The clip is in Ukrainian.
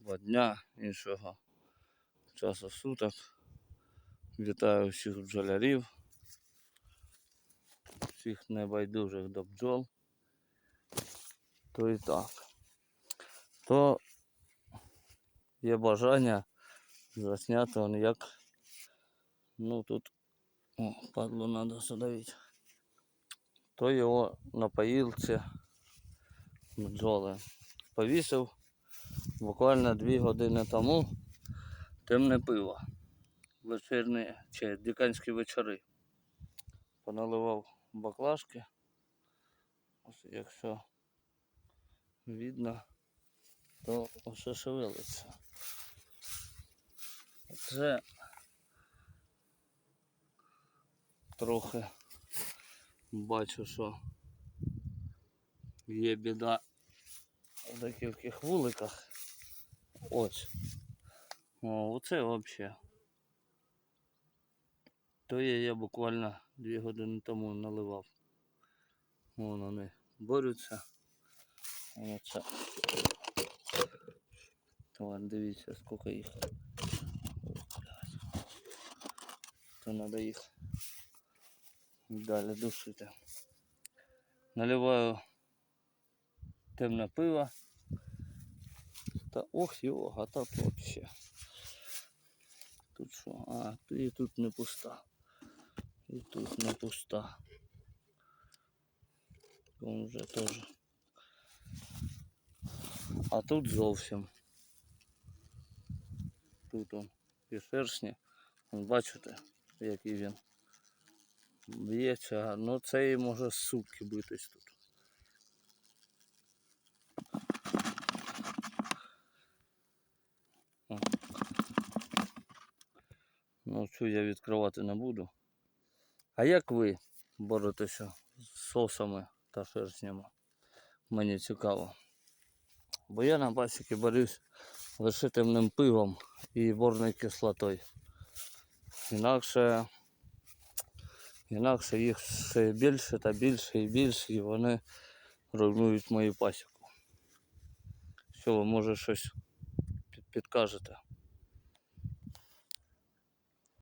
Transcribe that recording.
Два дня іншого часу суток. Вітаю всіх бджолярів, всіх небайдужих до бджол. То і так. То є бажання засняти он як. Ну тут о, падлу надо задавити. То його на поїлці бджоли повісив буквально дві години тому темне пиво. Вечірні чи диканські вечори. Поналивав баклажки. Ось якщо видно, то все шевелиться. Це трохи бачу, що є біда в декількох вуликах. Ось. О, оце взагалі. То я, я буквально дві години тому наливав. Вон вони борються. Оце. Вон, дивіться, скільки їх. То треба їх далі душити. Наливаю темне пиво. Та ох його, а так вообще. Тут що? А, і тут не пуста. І тут не пуста. Вон вже теж. А тут зовсім. Тут он і шершні. Бачите, який він. Б'ється, ну це і може сутки битись тут. Ну, цю я відкривати не буду. А як ви боретеся з сосами та шершнями? Мені цікаво. Бо я на пасіки борюсь лише темним пивом і борною кислотою. Інакше, інакше їх все більше та більше і більше, і вони руйнують мою пасіку. Що ви може щось підкажете?